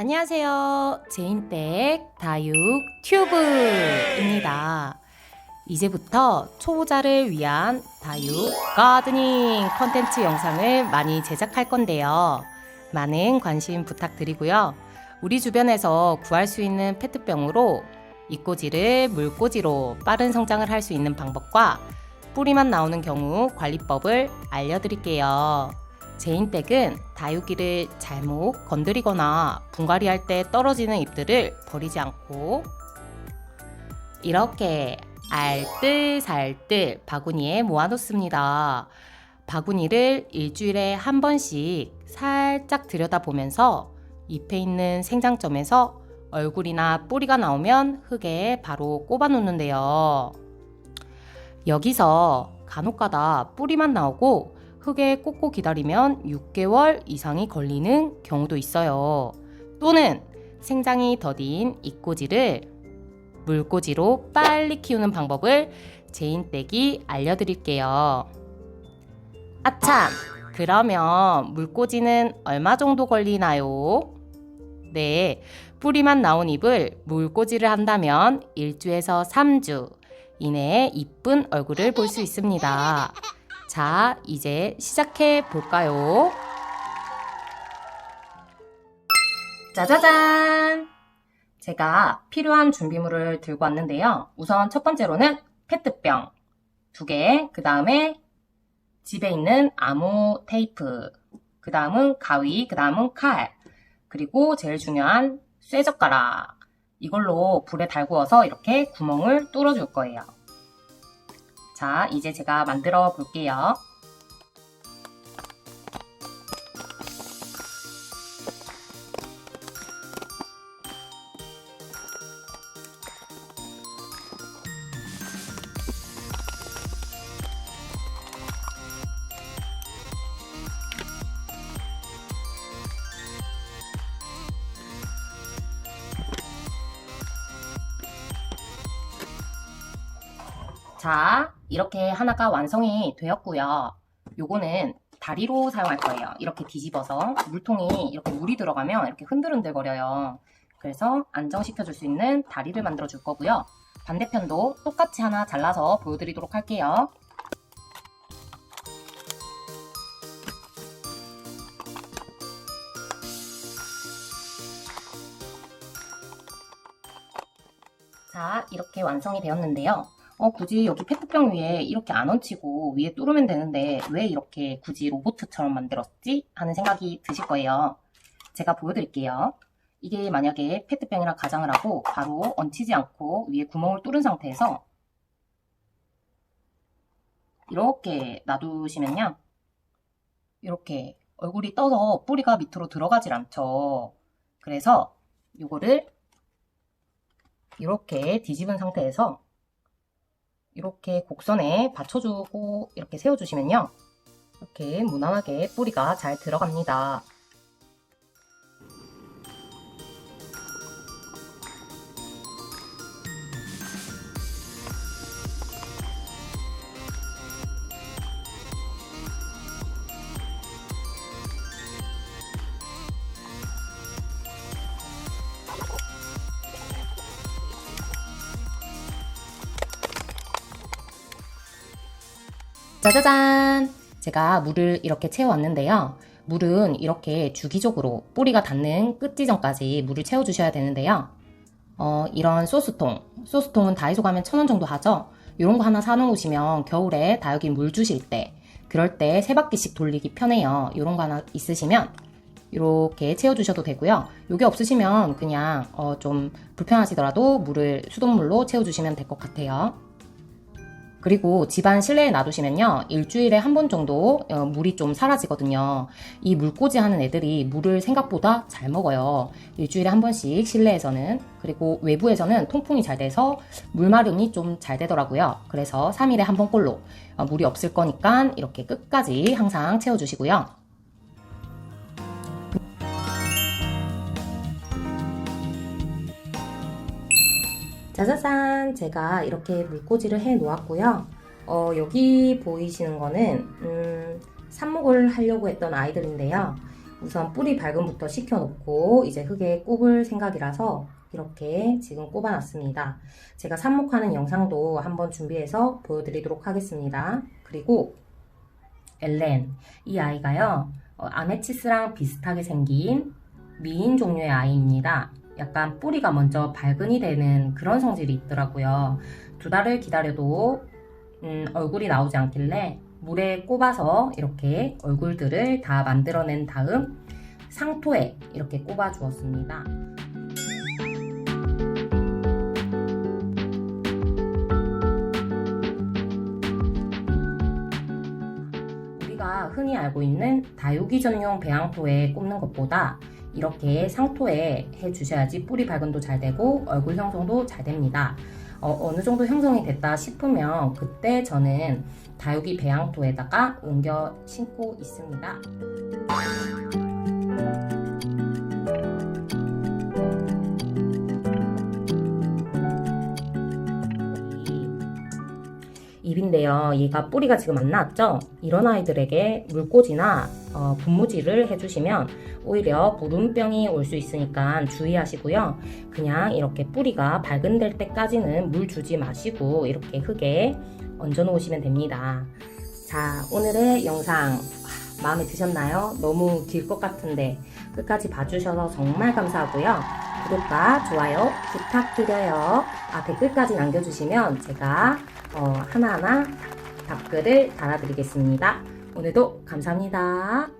안녕하세요. 제인댁 다육 튜브입니다. 이제부터 초보자를 위한 다육 가드닝 컨텐츠 영상을 많이 제작할 건데요. 많은 관심 부탁드리고요. 우리 주변에서 구할 수 있는 페트병으로 이꼬지를 물꼬지로 빠른 성장을 할 수 있는 방법과 뿌리만 나오는 경우 관리법을 알려드릴게요. 제인댁은 다육이를 잘못 건드리거나 분갈이 할 때 떨어지는 잎들을 버리지 않고 이렇게 알뜰살뜰 바구니에 모아놓습니다. 바구니를 일주일에 한 번씩 살짝 들여다보면서 잎에 있는 생장점에서 얼굴이나 뿌리가 나오면 흙에 바로 꼽아 놓는데요. 여기서 간혹가다 뿌리만 나오고 흙에 꽂고 기다리면 6개월 이상이 걸리는 경우도 있어요. 또는 생장이 더딘 이꼬지를 물꼬지로 빨리 키우는 방법을 제인댁이 알려드릴게요. 아참! 그러면 물꼬지는 얼마 정도 걸리나요? 네, 뿌리만 나온 잎을 물꼬지를 한다면 1주에서 3주 이내에 이쁜 얼굴을 볼 수 있습니다. 자, 이제 시작해 볼까요? 짜자잔! 제가 필요한 준비물을 들고 왔는데요. 우선 첫 번째로는 페트병 두 개, 그 다음에 집에 있는 암호 테이프, 그 다음은 가위, 그 다음은 칼, 그리고 제일 중요한 쇠젓가락. 이걸로 불에 달구어서 이렇게 구멍을 뚫어줄 거예요. 자, 이제 제가 만들어 볼게요. 자, 이렇게 하나가 완성이 되었고요. 요거는 다리로 사용할 거예요. 이렇게 뒤집어서 물통이 이렇게 물이 들어가면 이렇게 흔들흔들 거려요. 그래서 안정시켜 줄 수 있는 다리를 만들어 줄 거고요. 반대편도 똑같이 하나 잘라서 보여드리도록 할게요. 자, 이렇게 완성이 되었는데요. 어, 굳이 여기 페트병 위에 이렇게 안 얹히고 위에 뚫으면 되는데 왜 이렇게 굳이 로보트처럼 만들었지? 하는 생각이 드실 거예요. 제가 보여드릴게요. 이게 만약에 페트병이랑 가장을 하고 바로 얹히지 않고 위에 구멍을 뚫은 상태에서 이렇게 놔두시면요. 이렇게 얼굴이 떠서 뿌리가 밑으로 들어가질 않죠. 그래서 이거를 이렇게 뒤집은 상태에서 이렇게 곡선에 받쳐주고 이렇게 세워주시면요. 이렇게 무난하게 뿌리가 잘 들어갑니다. 짜자잔! 제가 물을 이렇게 채워왔는데요. 물은 이렇게 주기적으로 뿌리가 닿는 끝 지점까지 물을 채워주셔야 되는데요. 어, 이런 소스통, 소스통은 다이소 가면 천 원 정도 하죠? 이런 거 하나 사놓으시면 겨울에 다육이 물 주실 때, 그럴 때 세 바퀴씩 돌리기 편해요. 이런 거 하나 있으시면 이렇게 채워주셔도 되고요. 이게 없으시면 그냥 어, 좀 불편하시더라도 물을 수돗물로 채워주시면 될 것 같아요. 그리고 집안 실내에 놔두시면요. 일주일에 한 번 정도 어, 물이 좀 사라지거든요. 이 물꽂이 하는 애들이 물을 생각보다 잘 먹어요. 일주일에 한 번씩 실내에서는. 그리고 외부에서는 통풍이 잘 돼서 물 마름이 좀 잘 되더라고요. 그래서 3일에 한 번꼴로 어, 물이 없을 거니까 이렇게 끝까지 항상 채워주시고요. 짜자잔 제가 이렇게 물꽂이를 해 놓았고요 어, 여기 보이시는 거는 음, 삽목을 하려고 했던 아이들인데요 우선 뿌리 발근부터 시켜놓고 이제 흙에 꼽을 생각이라서 이렇게 지금 꼽아놨습니다. 제가 삽목하는 영상도 한번 준비해서 보여드리도록 하겠습니다. 그리고 엘렌 이 아이가요 어, 아메치스랑 비슷하게 생긴 미인 종류의 아이입니다. 약간 뿌리가 먼저 발근이 되는 그런 성질이 있더라고요. 두 달을 기다려도 음, 얼굴이 나오지 않길래 물에 꼽아서 이렇게 얼굴들을 다 만들어낸 다음 상토에 이렇게 꼽아 주었습니다. 우리가 흔히 알고 있는 다육이 전용 배양토에 꼽는 것보다 이렇게 상토에 해 주셔야지 뿌리 발근도 잘 되고 얼굴 형성도 잘 됩니다. 어, 느 정도 형성이 됐다 싶으면 그때 저는 다육이 배양토에다가 옮겨 심고 있습니다. 잎인데요. 얘가 뿌리가 지금 안 나왔죠? 이런 아이들에게 물꽂이나 어, 분무질을 해주시면 오히려 무름병이 올 수 있으니까 주의하시고요. 그냥 이렇게 뿌리가 발근될 때까지는 물 주지 마시고 이렇게 흙에 얹어 놓으시면 됩니다. 자, 오늘의 영상 마음에 드셨나요? 너무 길 것 같은데 끝까지 봐주셔서 정말 감사하고요. 구독과 좋아요 부탁드려요. 아, 댓글까지 남겨주시면 제가 어, 하나하나 답글을 달아드리겠습니다. 오늘도 감사합니다.